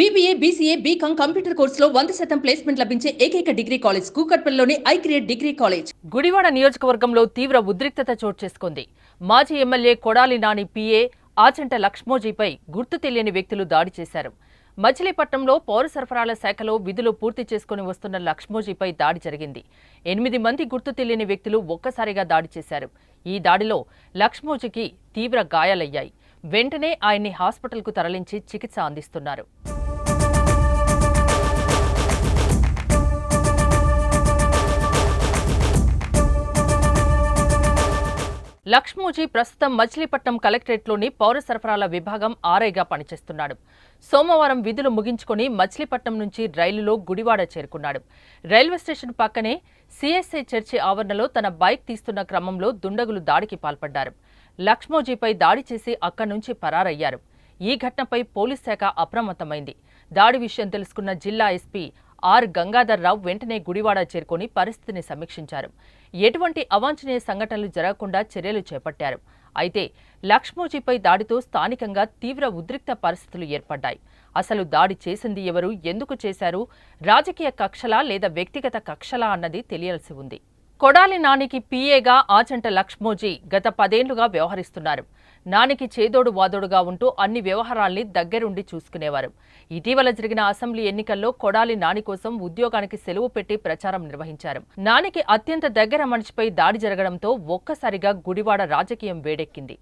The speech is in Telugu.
బీబీఏ బీసీఏ బీకాం కంప్యూటర్ కోర్సులో వంద శాతం ప్లేస్మెంట్ లభించే ఏకైక degree college కూకట్పల్లిలోని I create degree college Gudivada నియోజకవర్గంలో తీవ్ర ఉద్రిక్తత చోటు చేసుకుంది. మాజీ ఎమ్మెల్యే కొడాలి నాని పిఏ ఆచంట లక్ష్మోజీపై గుర్తు తెలియని వ్యక్తులు దాడి చేశారు. మచిలీపట్నంలో పౌర సరఫరాల శాఖలో విధులు పూర్తి చేసుకుని వస్తున్న లక్ష్మోజీపై దాడి జరిగింది. ఎనిమిది మంది గుర్తు తెలియని వ్యక్తులు ఒక్కసారిగా దాడి చేశారు. ఈ దాడిలో లక్ష్మోజీకి తీవ్ర గాయాలయ్యాయి. వెంటనే ఆయన్ని హాస్పిటల్కు తరలించి చికిత్స అందిస్తున్నారు. లక్ష్మోజీ ప్రస్తుతం మచిలీపట్నం కలెక్టరేట్లోని పౌర సరఫరాల విభాగం ఆర్ఐగా పనిచేస్తున్నాడు. సోమవారం విధులు ముగించుకొని మచిలీపట్నం నుంచి రైలులో గుడివాడ చేరుకున్నాడు. రైల్వే స్టేషన్ పక్కనే సిఎస్ఐ చర్చి ఆవరణలో తన బైక్ తీస్తున్న క్రమంలో దుండగులు దాడికి పాల్పడ్డారు. లక్ష్మోజీపై దాడి చేసి అక్కడి నుంచి పరారయ్యారు. ఈ ఘటనపై పోలీస్ శాఖ అప్రమత్తమైంది. దాడి విషయం తెలుసుకున్న జిల్లా ఎస్పీ ఆర్ గంగాధర్రావు వెంటనే గుడివాడ చేరుకొని పరిస్థితిని సమీక్షించారు. ఎటువంటి అవాంఛనీయ సంఘటనలు జరగకుండా చర్యలు చేపట్టారు. అయితే లక్ష్మోజీపై దాడితో స్థానికంగా తీవ్ర ఉద్రిక్త పరిస్థితులు ఏర్పడ్డాయి. అసలు దాడి చేసింది ఎవరు? ఎందుకు చేశారు? రాజకీయ కక్షలా లేదా వ్యక్తిగత కక్షలా అన్నది తెలియాల్సి ఉంది. కొడాలి నానికి పీఏగా ఆచంట లక్ష్మోజీ గత పదేళ్ళుగా వ్యవహరిస్తున్నారు. నానికి చేదోడు వాదోడుగా ఉంటూ అన్ని వ్యవహారాల్ని దగ్గరుండి చూసుకునేవారు. ఇటీవల జరిగిన అసెంబ్లీ ఎన్నికల్లో కొడాలి నాని కోసం ఉద్యోగానికి సెలవు పెట్టి ప్రచారం నిర్వహించారు. నానికి అత్యంత దగ్గర మనిషిపై దాడి జరగడంతో ఒక్కసారిగా గుడివాడ రాజకీయం వేడెక్కింది.